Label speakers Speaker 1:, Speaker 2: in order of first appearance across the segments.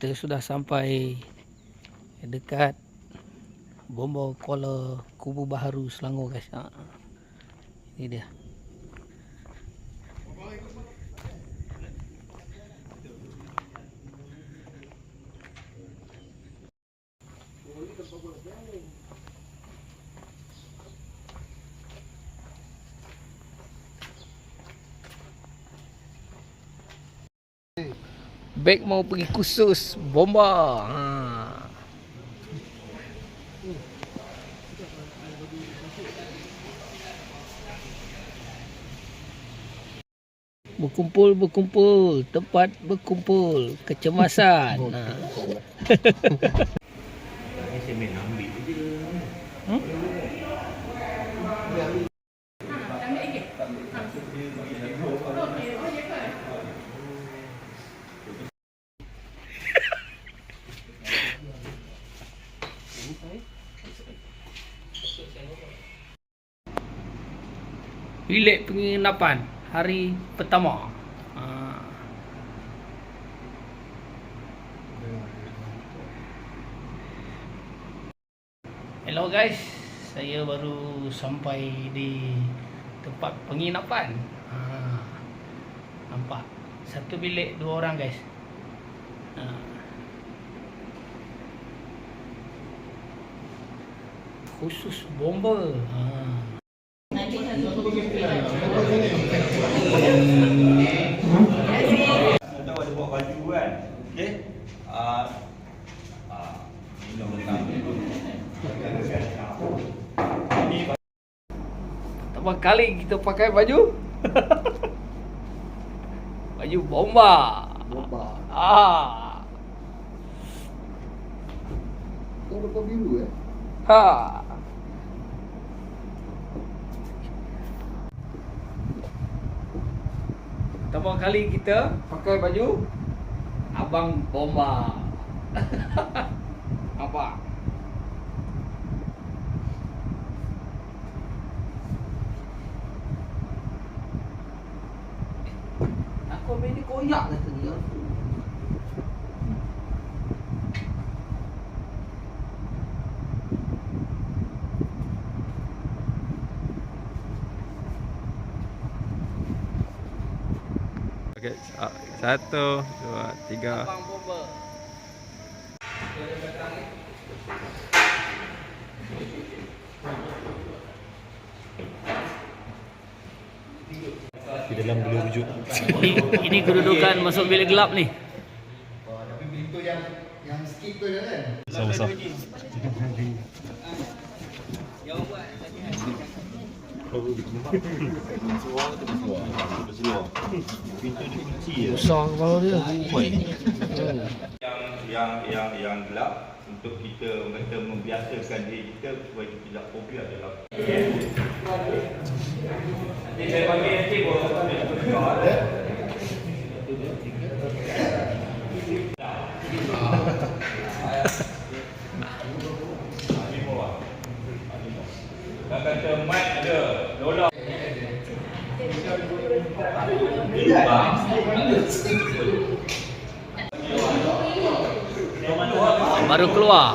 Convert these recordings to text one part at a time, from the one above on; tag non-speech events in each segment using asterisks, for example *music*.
Speaker 1: kita sudah sampai dekat Bomba Kuala Kubu Baharu Selangor guys. Ha. Ini dia. Beg mau pergi khusus bomba. Ha. Berkumpul berkumpul tempat berkumpul kecemasan. ha. *laughs* Bilik penginapan hari pertama. Ha. Hello guys, saya baru sampai di tempat penginapan. Ha. Nampak? Satu bilik dua orang guys. Ha. Khusus bomba. Ha.
Speaker 2: Kita ada buat baju kan. Okey. Ah ah minum tentang Ini
Speaker 1: Pertama kali kita pakai baju *laughs* Baju bomba
Speaker 3: Bomba.
Speaker 1: Ah,
Speaker 3: dapat biru eh?
Speaker 1: ha. Pertama kali kita pakai baju Abang Bomba *laughs* Nampak? Koyak kata dia.
Speaker 4: Okey, sa- satu, dua, tiga.
Speaker 1: Abang Bomba
Speaker 2: di dalam bulu wujud.
Speaker 1: ini, *laughs* ini kedudukan masuk bilik gelap ni
Speaker 3: tapi biru tu yang yang skip tu je kan?
Speaker 2: Sama-sama. Pintu dikunci ya.
Speaker 1: Besar kepala dia
Speaker 2: Yang yang yang yang gelap untuk kita kata membiasakan diri kita supaya kita tidak fobia dalam
Speaker 1: baru keluar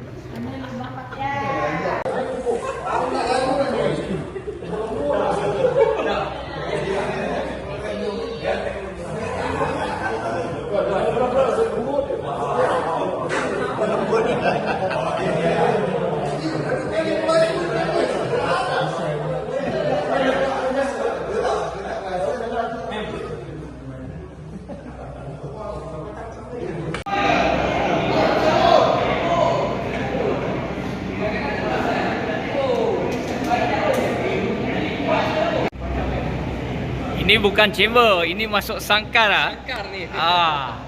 Speaker 1: Ini bukan chamber, ini masuk sangkar ah. Sangkar ni. Ah.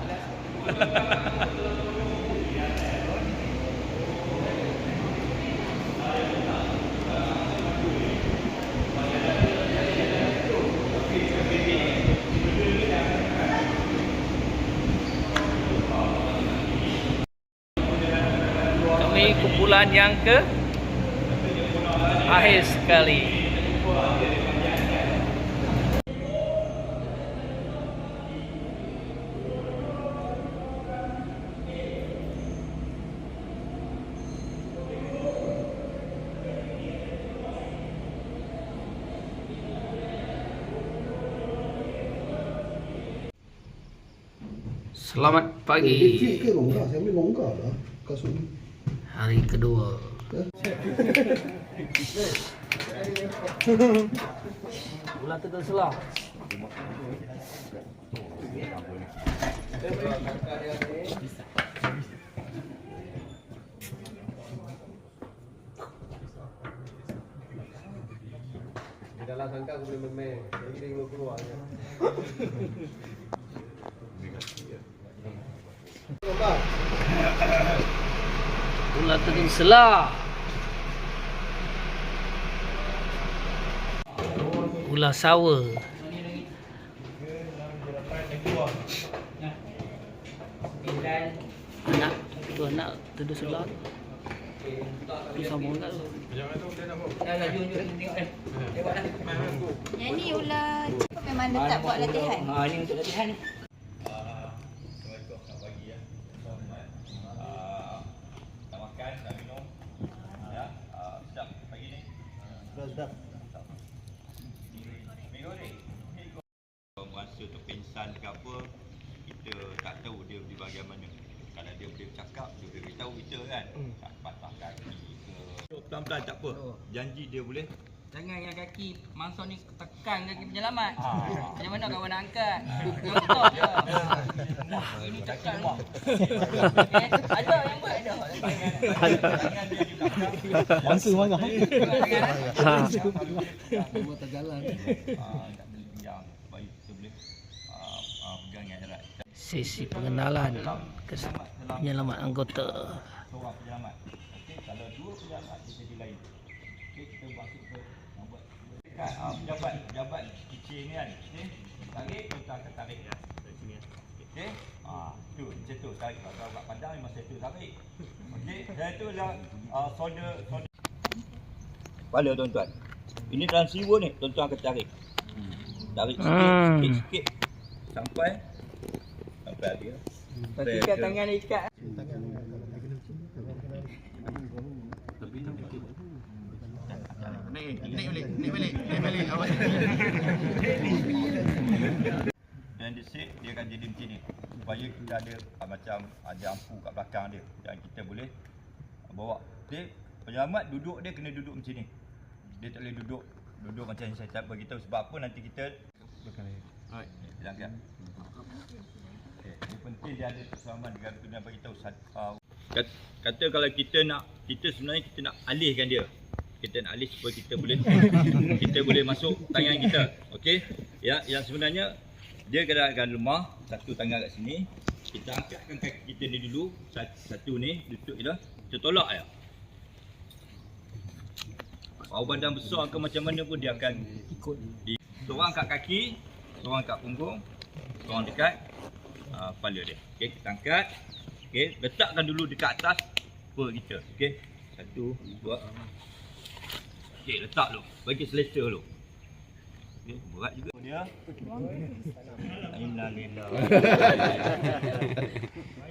Speaker 1: Kami kumpul bulan yang ke akhir sekali. Selamat pagi.
Speaker 3: ke longgar? Saya ambil longgar lah. Kasut ni.
Speaker 1: Hari kedua. *laughs* Bulan tu selah.
Speaker 3: Dalam sangka aku boleh main-main. Jadi dia keluar je. *laughs*
Speaker 1: Bulan tu selah. Gula sour. Anak tu anak tu selah. Tu sama kat tu.
Speaker 5: Yang ni ular memang letak buat latihan.
Speaker 1: Ha ni untuk latihan ni.
Speaker 2: Assalamualaikum selamat pagi ya. Selamat. Ah, Nak makan, nak minum. Ya. Ah, Sedap pagi ni.
Speaker 3: Dah sedap.
Speaker 2: Minum ni. Kalau merasa terpengsan ke apa, kita tak tahu dia di bahagian mana. Kalau dia boleh bercakap, dia boleh beritahu kita kan. Tak patah kaki ke. Pelan-pelan tak apa. Janji dia boleh.
Speaker 6: Jangan yang kaki mangsa ni tekan kaki penyelamat.
Speaker 2: Ah.
Speaker 6: Macam mana kawan nak angkat? *laughs* Contoh je. Ini tekan. Okay. Ada yang buat ada.
Speaker 1: Mangsa marah.
Speaker 3: Buat terjalan.
Speaker 2: Tak boleh biang. Baik kita boleh pegang yang erat.
Speaker 1: Sesi pengenalan penyelamat anggota.
Speaker 2: seorang penyelamat. Okey, kalau dua penyelamat dia jadi lain. Okey, kita masuk ke nak buat dekat ah, pejabat, pejabat kecil ni kan. Okey. Tarik kita akan tarik ya. Sini ya. Okey. Ah, tu macam tu tarik kalau kat padang memang saya tu tarik. Okey, dan tu lah uh, solder solder Kepala tuan-tuan. Ini siwa ni, tuan-tuan akan tarik. Tarik sikit,
Speaker 1: Hmm.
Speaker 2: Sampai sampai dia.
Speaker 6: Tapi ikat tangan ikat.
Speaker 2: Dan dia dia akan jadi macam ni. Supaya kita ada ah, macam ada ampu kat belakang dia. Dan kita boleh ah, bawa. Dia penyelamat duduk dia kena duduk macam ni. Dia tak boleh duduk duduk macam yang saya tak beritahu sebab apa nanti kita Alright, bilang. Okay. Dia penting dia ada keselamatan dia kena bagi tahu uh, kata, kata kalau kita nak kita sebenarnya kita nak alihkan dia. Kita nak alih supaya kita boleh *laughs* kita boleh masuk tangan kita. Okey? Ya yang sebenarnya dia kena akan lemah satu tangan kat sini kita angkatkan kaki kita ni dulu satu, ni lutut kita kita tolak ya Bau badan besar ke macam mana pun dia akan ikut. Di, seorang kat kaki, seorang kat punggung, seorang dekat uh, kepala dia. Okey, kita angkat. Okey, letakkan dulu dekat atas perut kita. Okey. Satu, dua. Okey, letak dulu. Bagi selesa dulu. Berat juga dia. Innalillah. *laughs*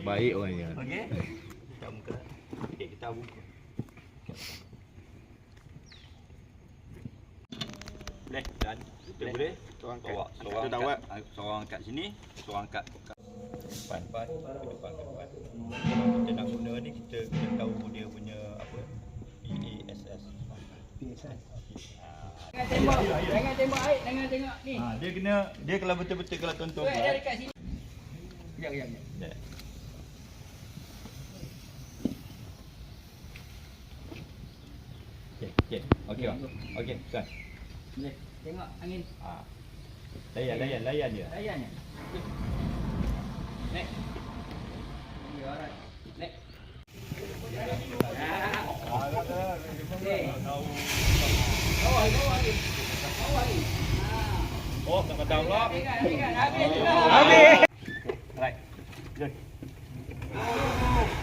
Speaker 4: Baik orangnya.
Speaker 2: Okey. Kita muka. Okey, kita buka. Boleh dan kita boleh seorang bawa seorang kat, seorang kat sini, seorang kat kat depan depan ke depan ke depan. Kalau kita nak guna ni kita kena tahu dia punya apa
Speaker 6: tembak. Jangan tembak air. Jangan tengok ni.
Speaker 2: Ha, dia kena dia kalau betul-betul kalau tuan-tuan
Speaker 6: Dia dekat sini. Kejap, kejap, kejap.
Speaker 2: Dia. Okey, okey. Okey, bang. Okey, tuan.
Speaker 6: Boleh. Tengok angin.
Speaker 2: Ha. Layan, layan, layan dia.
Speaker 6: Layan ni. Ya, alright. Nek.
Speaker 2: Oh, tak kata pula.
Speaker 6: Ingat, ingat. Habis juga.
Speaker 2: Right. Good.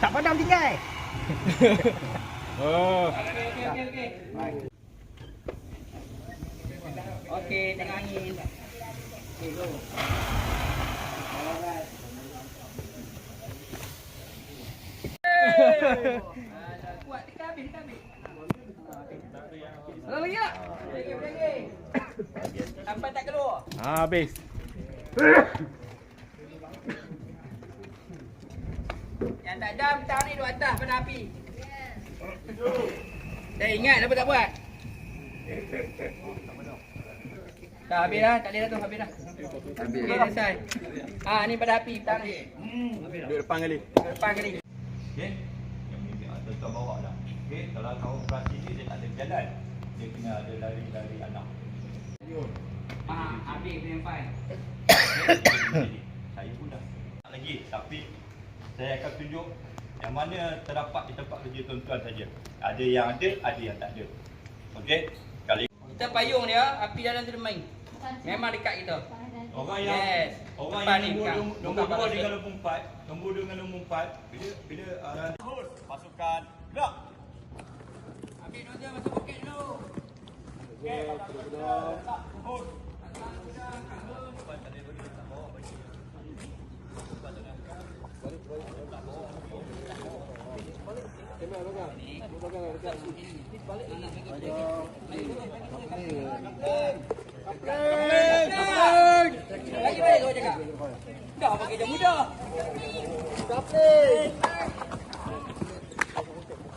Speaker 1: Tak padam tinggal.
Speaker 4: Oh.
Speaker 6: Okey, okey, okey, okey. Okey, tengok angin. Okey, go. Alright. Kuat, tekan habis, tekan habis. Sampai tak keluar.
Speaker 4: Habis.
Speaker 6: Yang tak jam tang ni duduk atas pada api. Dah ingat apa tak buat? Dah habis dah, tak boleh dah tu, habis dah. Habis dah. selesai. Ah ni pada api tang ni. Hmm.
Speaker 4: Duduk depan kali.
Speaker 6: Depan kali.
Speaker 2: Okey. Yang ini ada tuan bawa dah. Okey, kalau kau operasi dia, dia tak ada jalan. Dia kena ada lari-lari anak.
Speaker 6: Ah, habis punya file.
Speaker 2: saya pun dah tak lagi tapi saya akan tunjuk yang mana terdapat di tempat kerja tuan-tuan saja. Ada yang ada, ada yang tak ada. Okey? Kali
Speaker 6: Kita payung dia, api dalam tu dia main. Memang dekat kita.
Speaker 2: orang yang
Speaker 6: Yes.
Speaker 2: orang
Speaker 6: Depan
Speaker 2: yang
Speaker 6: ni,
Speaker 2: nombor
Speaker 6: bukan.
Speaker 2: dua- nombor
Speaker 6: Bukan
Speaker 2: 2
Speaker 6: parasut.
Speaker 2: dengan nombor 4, nombor 2 dengan nombor 4 bila bila uh, pasukan gerak.
Speaker 6: Ambil dia masuk poket dulu. Lagi baik kau cakap. Dah pakai jam muda.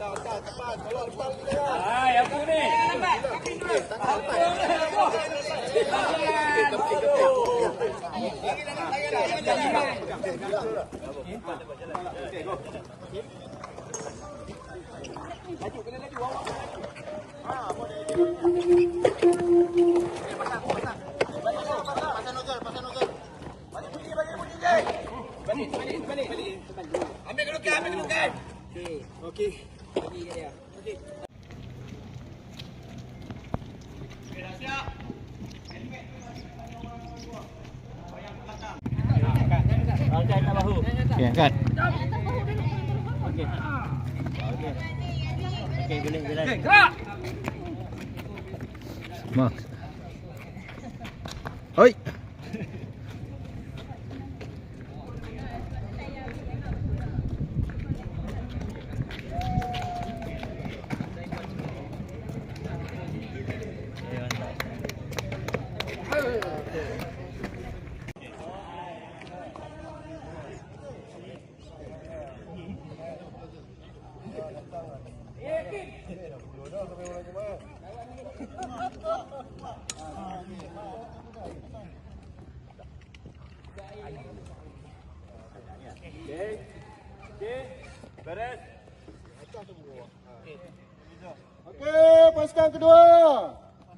Speaker 6: Ah, yang tu ni. Lambat. Kaki dulu. Ambil kedudukan, ambil kedudukan. Okey. Okey. Bagi kat dia. Okey.
Speaker 1: Okey, angkat.
Speaker 6: Okey, gerak.
Speaker 1: Mak. Oi.
Speaker 3: Okey, pasukan kedua.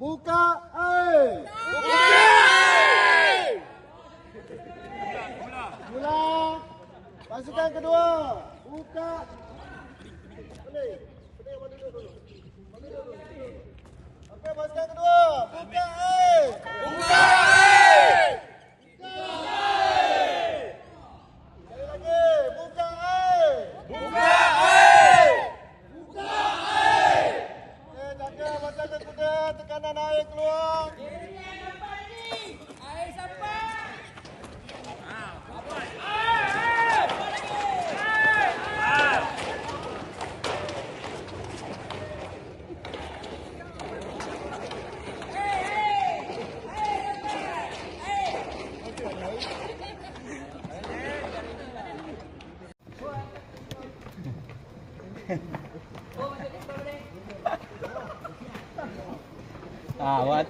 Speaker 3: Buka air. Buka air. Mula. Pasukan kedua. Buka. Okey, pasukan kedua. Buka air. Buka air. Buka air. Sekali lagi. Buka air. Buka air. Buka air. Eh, jaga masa kuda tekanan air keluar.
Speaker 6: Air sampai.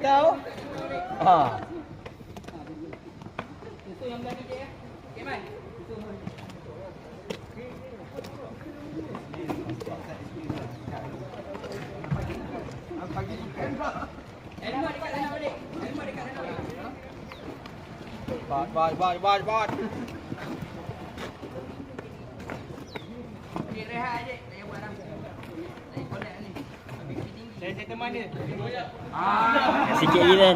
Speaker 1: Tahu? Ah.
Speaker 6: Itu yang berani dia. Okey, Mai.
Speaker 1: Bot, bot, bot, bot, bot.
Speaker 6: Okey, rehat aje. Saya buat dah. Saya collect ni. Habis tinggi. Saya saya teman dia. Ah.
Speaker 1: Sikit lagi kan.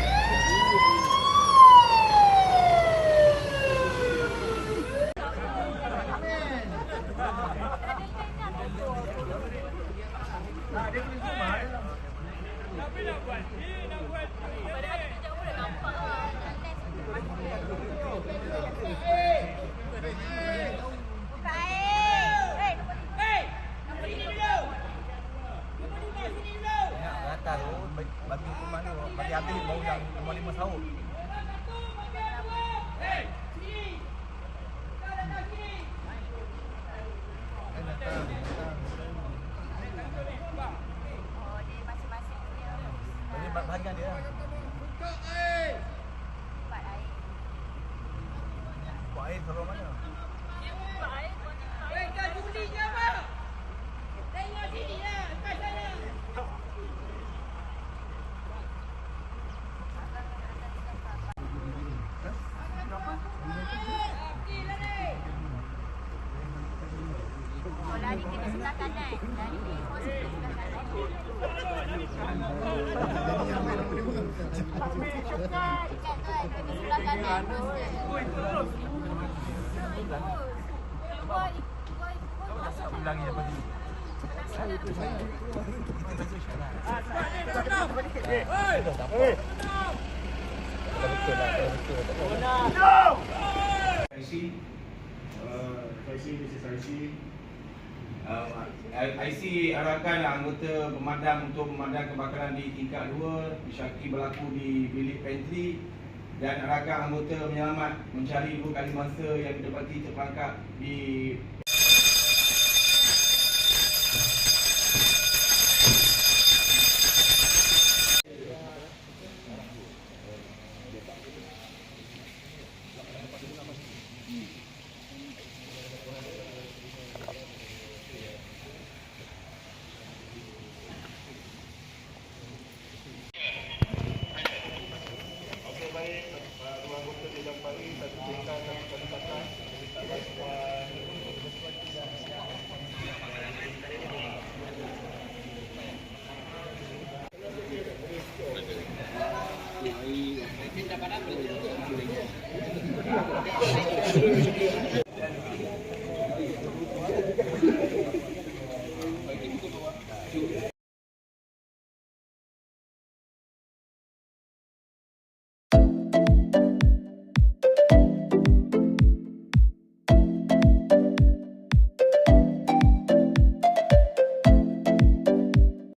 Speaker 5: Dekat tu, kena sebelah kanan. Terus dia. Boy, boy, boy, masuk.
Speaker 3: Lagi apa ni?
Speaker 7: IC, uh, IC, this is IC. Uh, IC arahkan anggota pemadam untuk memadam kebakaran di tingkat 2 Syaki berlaku di bilik pantry dan arahkan anggota penyelamat mencari dua kali mangsa yang didapati terperangkap di